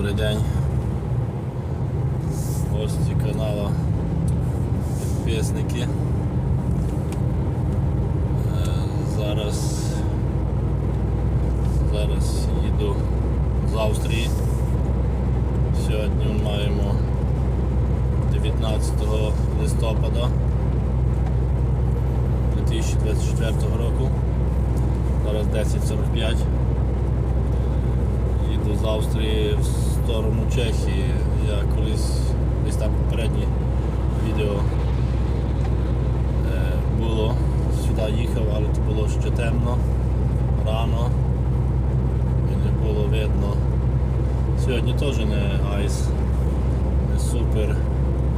Добрий день. Гості каналу підписники. Е, Зараз зараз їду з Австрії. Сьогодні маємо 19 листопада 2024 року. Зараз 10.45 їду з Австрії в сторону Чехії. Я колись десь там попереднє відео е, було, сюди їхав, але це було ще темно, рано. І не було видно. Сьогодні теж не айс, не супер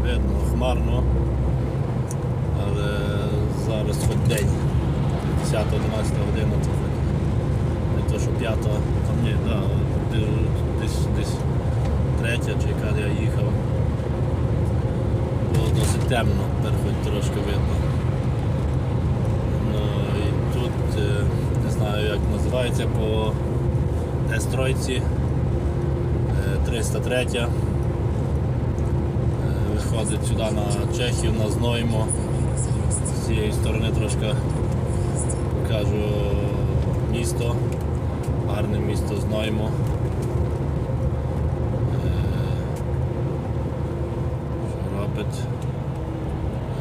видно, хмарно, але зараз хоч день, 10-11 година, хоч не то, що п'ята, там ні, да, десь, десь третя чи яка я їхав. Було досить темно, тепер хоч трошки видно. Ну і тут е, не знаю як називається по С-тройці е, 303. Е, Виходить сюди на Чехію, на Зноймо. З цієї сторони трошки покажу місто. Гарне місто Зноймо. Е, Що робить?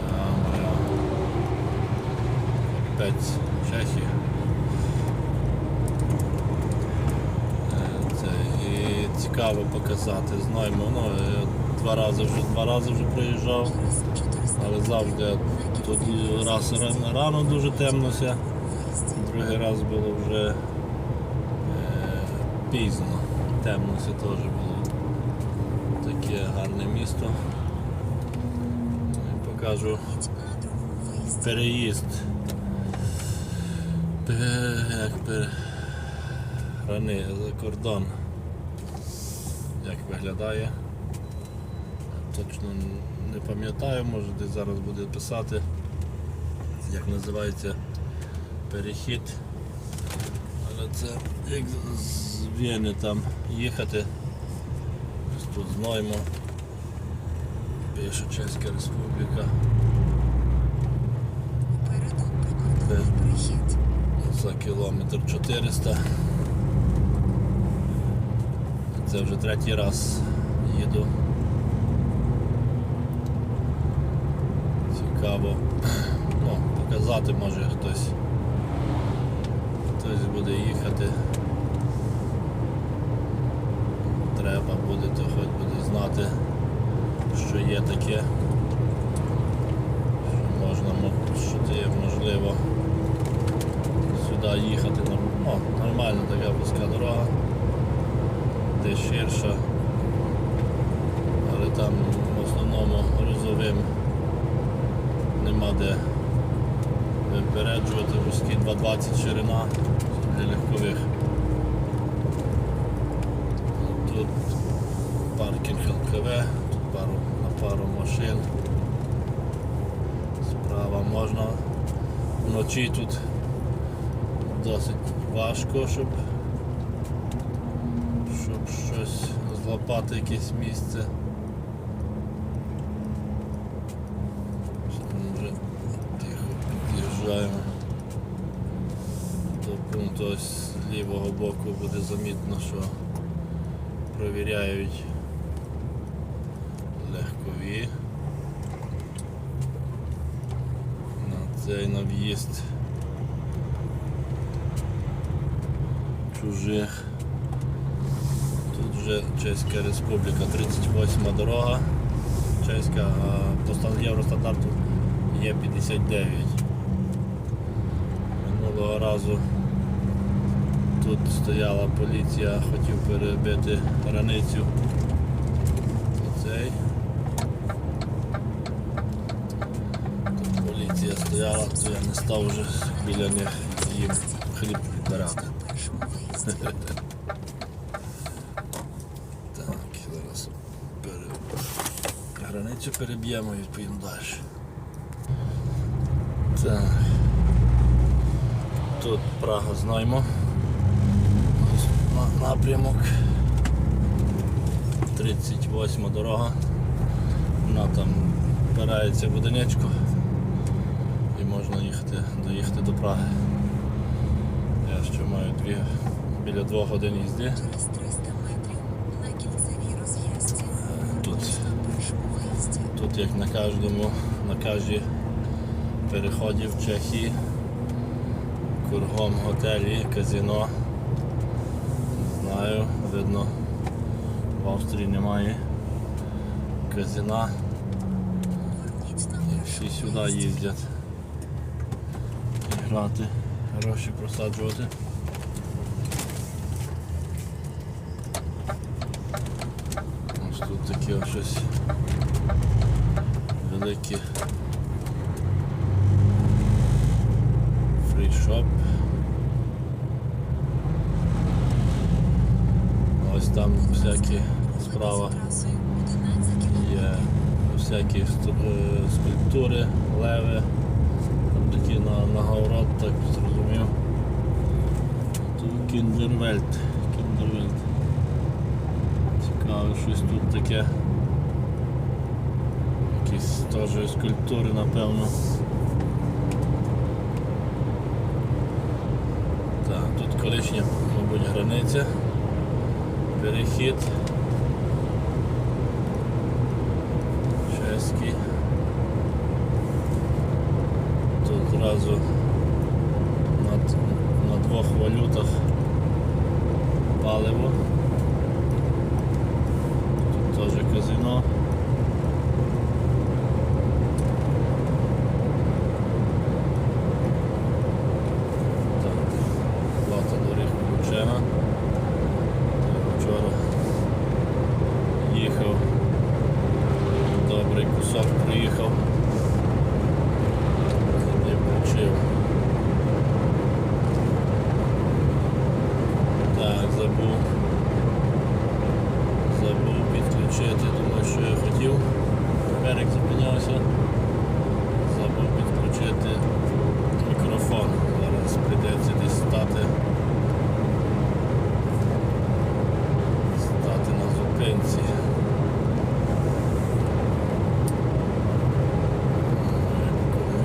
А, моя Опять Чехія. Е, Це і цікаво показати. Зноймо. Ну, два рази вже два рази вже приїжджав, але завжди тут раз рано, дуже темнося, другий раз було вже е, пізно. Темнося теж було. Таке гарне місто. Покажу переїзд. Пе- Як пер... Грани за кордон. Як виглядає. Точно не пам'ятаю, може десь зараз буде писати, як називається перехід. Але це як з Вєни там їхати. Ось тут знаємо. Пише Чеська Республіка. Прикордонний перехід. За кілометр 400. Це вже третій раз їду. Цікаво. Ну, показати може хтось. Хтось буде їхати. Треба буде, то хоч буде знати, що є таке. Що можна, що є можливо сюди їхати ну, нормальна така вузька дорога, де ширша, але там в основному розовим нема де випереджувати вузькі 220 ширина для легкових. Тут паркінг ЛКВ, тут пару, на пару машин. Справа можна вночі тут досить важко, щоб, щось злопати якесь місце. Ми Вже тихо під'їжджаємо до пункту ось з лівого боку буде замітно, що провіряють легкові на цей на в'їзд. чужих. Чеська Республіка, 38 дорога. Чеська, а по Євростандарту є 59. Минулого разу тут стояла поліція, хотів перебити границю. Оцей. Тут поліція стояла, то я не став вже біля них їм хліб відбирати. Першому виїзді. Так, зараз пере... переб'ємо поїдемо далі. Так. Тут Прага знаймо. Напрямок. 38 дорога. Вона там впирається в одиничку і можна їхати, доїхати до Праги. Я ще маю дві, біля двох годин їзди. Як на кожному, на кожній переході в Чехії, кругом готелі, казино. Знаю, видно, в Австрії немає казина. Всі сюди їздять. І грати, гроші просаджувати. Ось тут таке щось велике фрішоп. Ось там всякі справа Трасою 11 кілометрів. є всякі е, скульптури, леви, там такі на, на город, так зрозумів. Тут Кіндервельт. Кіндервельт. Цікаво, щось тут таке. Якісь теж скульптури, напевно. Так, тут колишня, мабуть, границя. Перехід. Чеський. Тут зразу на, на двох валютах паливо. Тут теж казино. Так, плата доріг включена. Вчора їхав. Добрий кусок приїхав. Не включив. Так, забув. Забув підключити, думаю, що я хотів. Берег зупинявся. Забув підключити мікрофон. Зараз прийдеться десь стати. Стати на зупинці.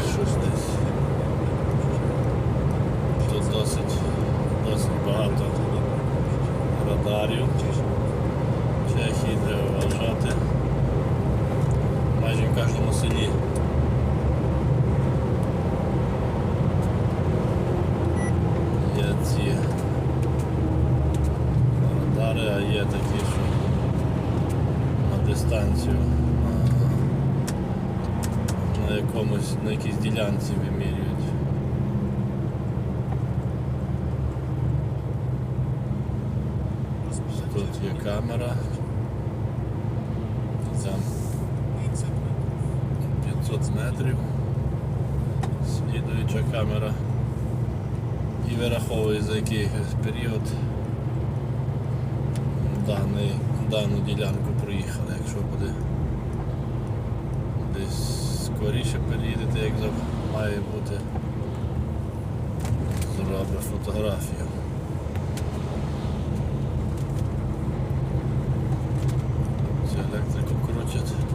Щось десь. Тут досить, досить багато радарів. Чехії треба вважати. Майже в кожному селі. Є ці радари, а є такі, що на дистанцію. на якомусь, на якійсь ділянці вимірюють. Тут є камера. Там 500 метрів. Слідуюча камера. І вираховує за який період даний, дану ділянку проїхали, якщо буде десь скоріше переїдете, як має бути, зробить фотографію. kötü.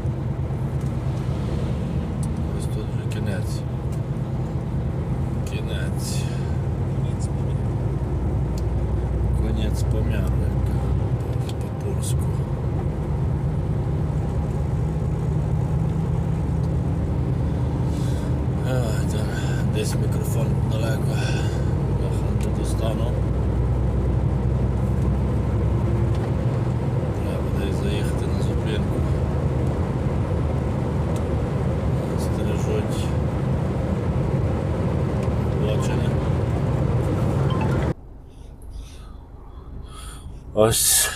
Ось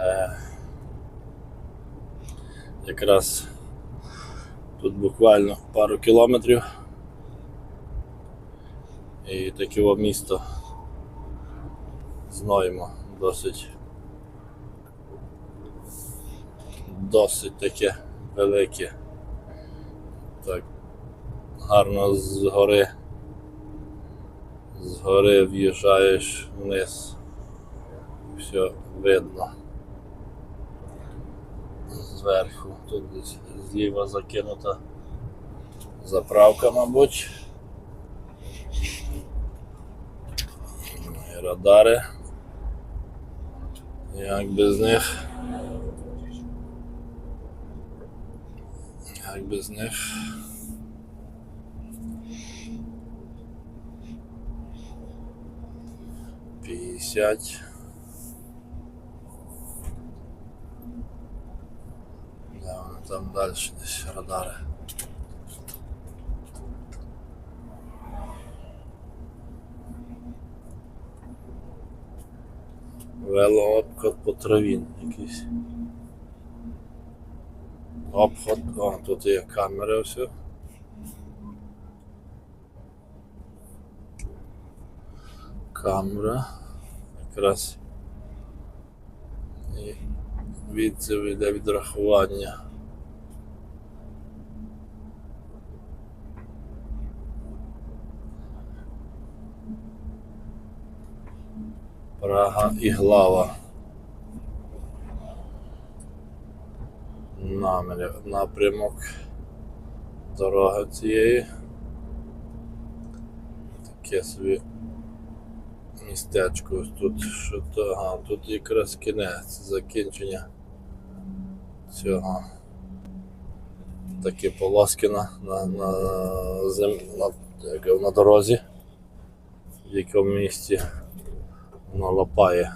е, якраз тут буквально пару кілометрів. І таке місто знаємо досить досить таке велике. Так гарно згори. Згори в'їжджаєш вниз. Все видно. зверху. Тут десь зліва закинута заправка, мабуть. І радари. Як без них. Як без них. П'ятдесят. Да, вони там далі десь радари. Велообход по траві якийсь. Обход, о, тут є камери все. Камера. Якраз і відзив йде відрахування. Прага і глава. Напрямок дороги цієї. Таке собі містечко ось тут. Що то, ага, тут якраз кінець, закінчення цього. Такі полоски на, на, на, зем, на, на дорозі, в якому місці воно лапає.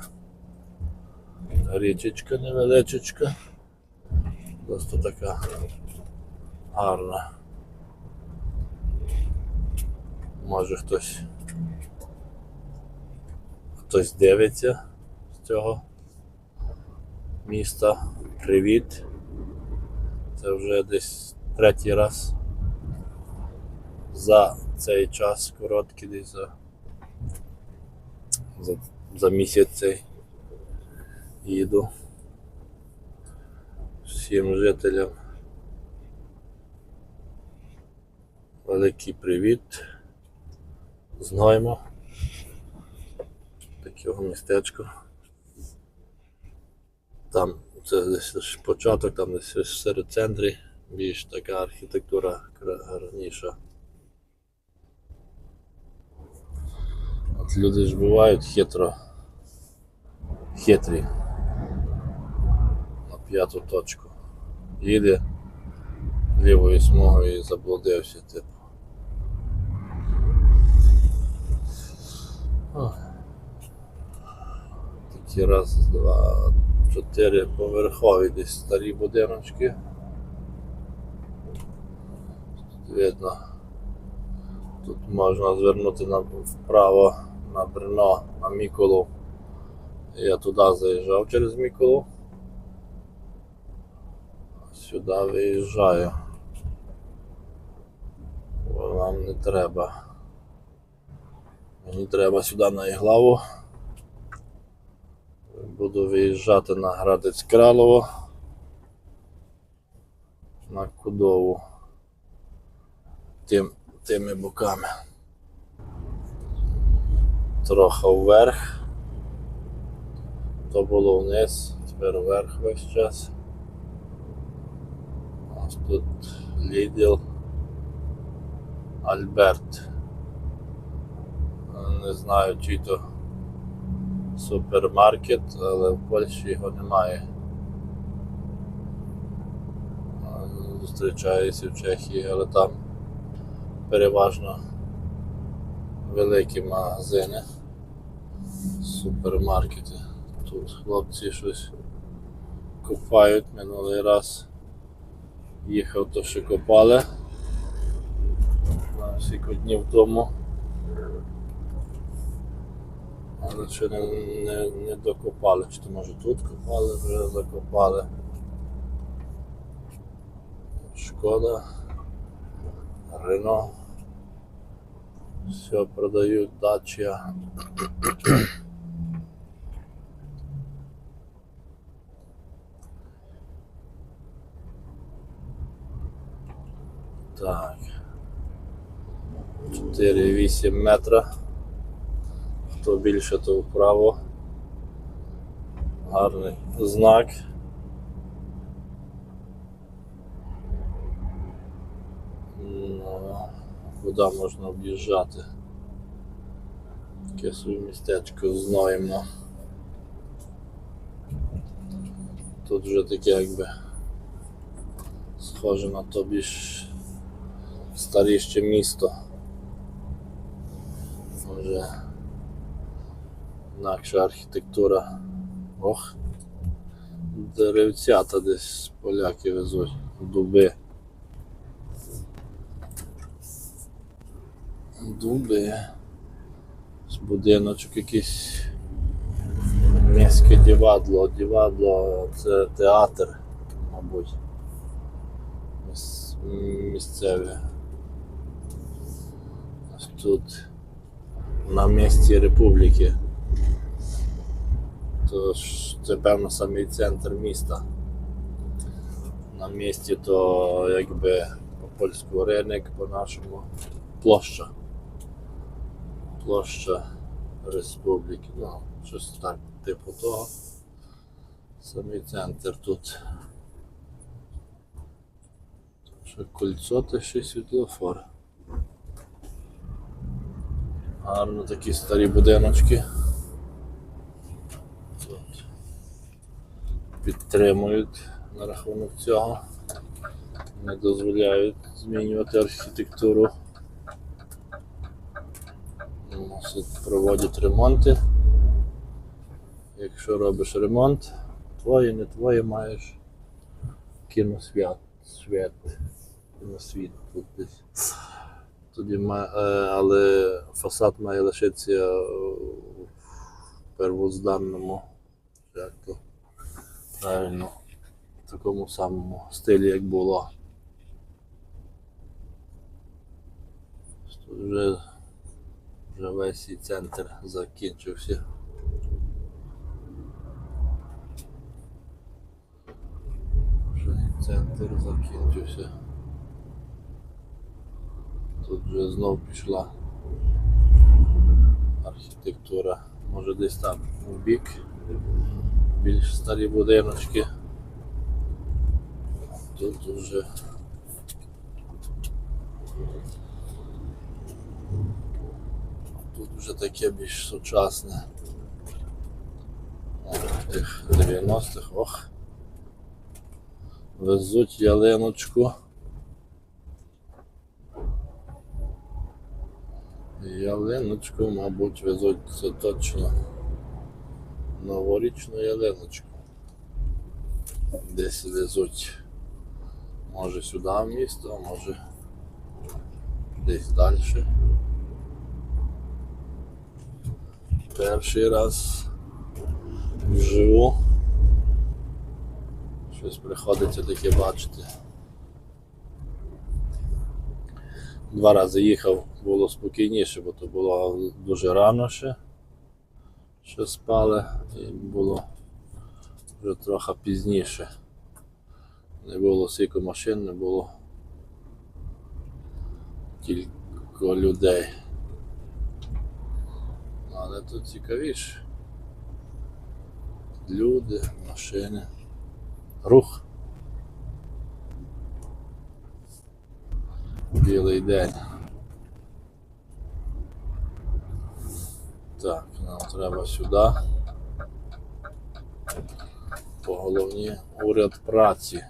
Річечка невеличечка. Просто така гарна. Може хтось хтось дивиться з цього міста. Привіт. Це вже десь третій раз за цей час короткий десь за, за, за місяць цей їду всім жителям. Великий привіт. Знаємо такого містечка. Там це десь початок, там десь серед центрі більш така архітектура гарніша. Люди ж бувають хитро. Хитрі. На п'яту точку. Їде лівою смугою і заблудився, типу. Такі раз, два, чотири поверхові десь старі будиночки. Видно. Тут можна звернути вправо на Брно, на Міколу. Я туди заїжджав через Міколу. Сюди виїжджаю. Бо нам не треба. Мені треба сюди на Іглаву. Буду виїжджати на Градець Кралово. На Кудову. Тим, тими боками. Трохи вверх. То було вниз, тепер вверх весь час. Ось тут Лідл Альберт. Не знаю, чи то супермаркет, але в Польщі його немає. Зустрічаюся в Чехії, але там переважно великі магазини, супермаркети. Тут хлопці щось купають минулий раз. Їхав то що копали. Скільки днів тому. Але ще не, не, не докопали, чи то може тут копали, вже закопали. Шкода. Рено. Все продають дача. Так. 4,8 метра. Хто більше, то вправо. Гарний знак. Ну, куди можна об'їжджати? Таке собі містечко знаємо. Тут вже таке якби схоже на то більш старіще місто. Вже інакша архітектура. Ох, деревцята десь поляки везуть, дуби. Дуби. З будиночок якийсь міське дівадло. Дівадло це театр, мабуть. Міс- Місцеві. Тут на місці республіки. Тож це певно самий центр міста. На місці то якби по польську ринок, по нашому площа. Площа республіки. Ну, щось так, типу того. Самий центр тут. Ще кольцо та ще світлофор. Гарно такі старі будиночки. Тут підтримують на рахунок цього. Не дозволяють змінювати архітектуру. Мусять проводять ремонти. Якщо робиш ремонт, твоє, не твоє маєш кіносвят, свят, кіносвіт тут десь. Тоді ма, е, але фасад має лишитися в первозданному, як то правильно, в такому самому стилі, як було. Вже, вже весь і центр закінчився. Вже центр закінчився. Тут вже знов пішла архітектура. Може десь там в бік. Більш старі будиночки. Тут вже тут вже таке більш сучасне. Тих 90-х, ох. Везуть ялиночку. Ялиночку, мабуть, везуть це точно. Новорічну ялиночку. Десь везуть. Може сюди в місто, може десь далі. Перший раз вживу. Щось приходиться таке бачити. Два рази їхав, було спокійніше, бо то було дуже рано ще. Ще спали і було вже трохи пізніше. Не було стільки машин, не було тільки людей. Але тут цікавіше. Люди, машини, рух. Білий день. Так, нам треба сюди. По головні уряд праці.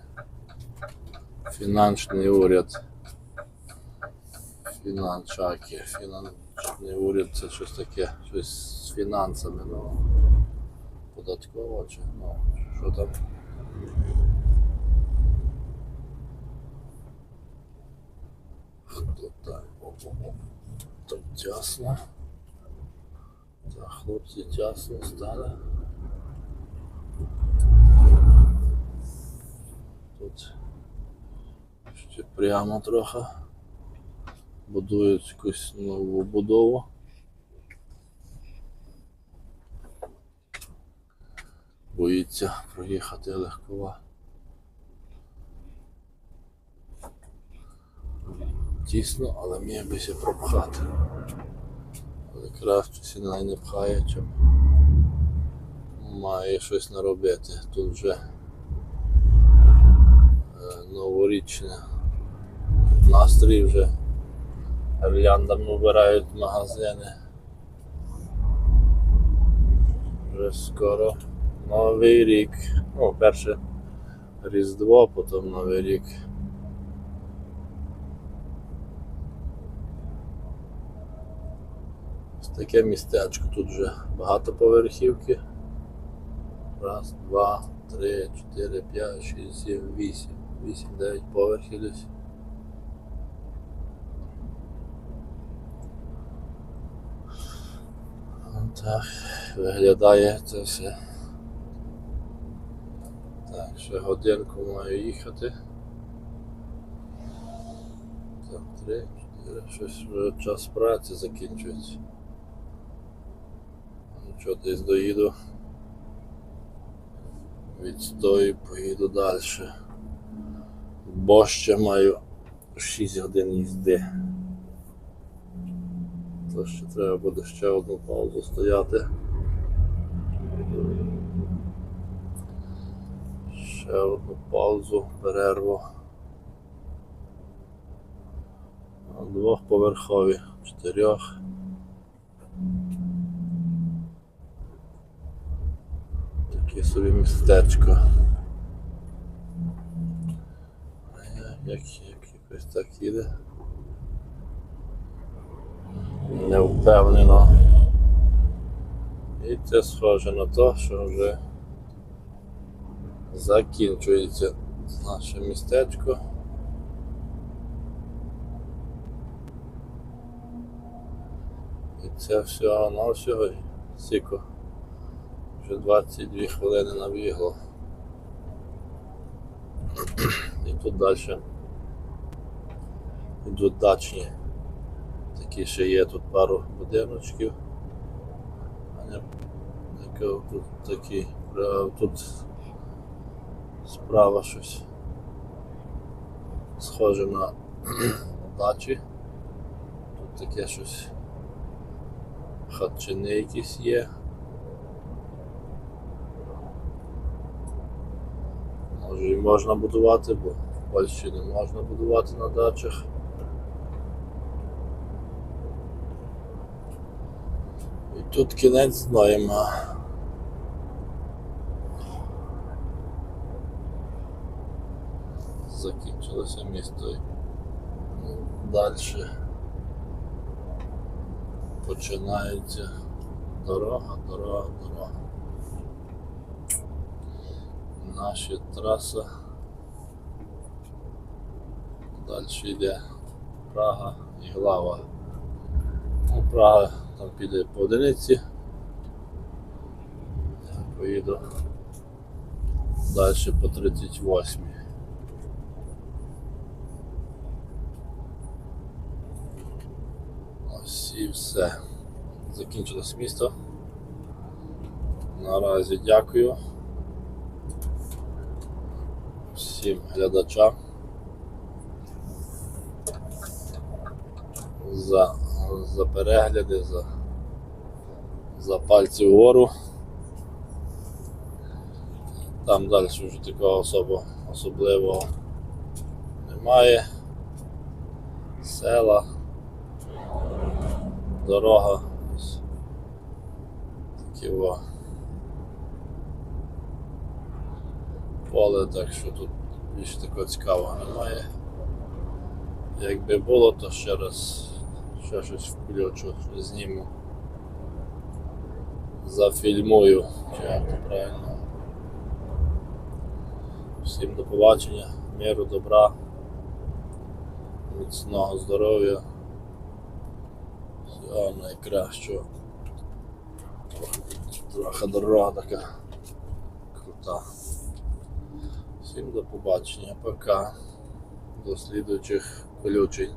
Фінансовий уряд. Фінанчаки. Фінансовий уряд це щось таке, щось з фінансами, ну. Податково чи ну, що там. Хто так? Так тясно. Так, хлопці тясно стали. Тут ще прямо трохи. Будують якусь нову будову. Боїться проїхати легкова. Тісно, але міг би ще пропхати. Але краще сіна не пхає, чим має щось наробити. Тут вже е, новорічне настрій вже. Гірляндами вбирають магазини. Вже скоро Новий рік. Ну, перше Різдво, потім Новий рік. Ось таке містечко. Тут вже багатоповерхівки. Раз, два, три, чотири, п'ять, шість, сім, вісім. Вісім, дев'ять поверхів десь. Так, виглядає це все. Так, ще годинку маю їхати. Так, три, чотири, щось вже час праці закінчується. Ну що, десь доїду. Відстою, поїду далі. Бо ще маю 6 годин їзди. То ще треба буде ще одну паузу стояти. Ще одну паузу, перерву. Двохповерхові, чотирьох. Таке собі містечко. Як, як якось так їде. Не впевнено. І це схоже на те, що вже закінчується наше містечко. І це всього на всього сіко. Вже 22 хвилини набігло. І тут далі йдуть дачні. Такі ще є тут пару будиночків. Тут такі, тут справа щось схоже на дачі. Тут таке щось хатчини якісь є. Може і можна будувати, бо в Польщі не можна будувати на дачах. Тут кінець знаємо. Закінчилося місто. Далі починається дорога, дорога, дорога. Наша траса. Далі йде Прага і Глава. Ну, Прага там піде по одиниці. Поїду далі по 38. Ось і все. Закінчилось місто. Наразі дякую всім глядачам за, за перегляди, за, за пальці вгору. Там далі вже такого особо, особливого немає. Села, дорога. Ось поле, так що тут більш такого цікавого немає. Якби було, то ще раз ще щось включу, зніму. Зафільмую, чи правильно. Всім до побачення, миру, добра, міцного здоров'я, всього найкращого. Трохи дорога така крута. Всім до побачення, пока. До слідуючих включень.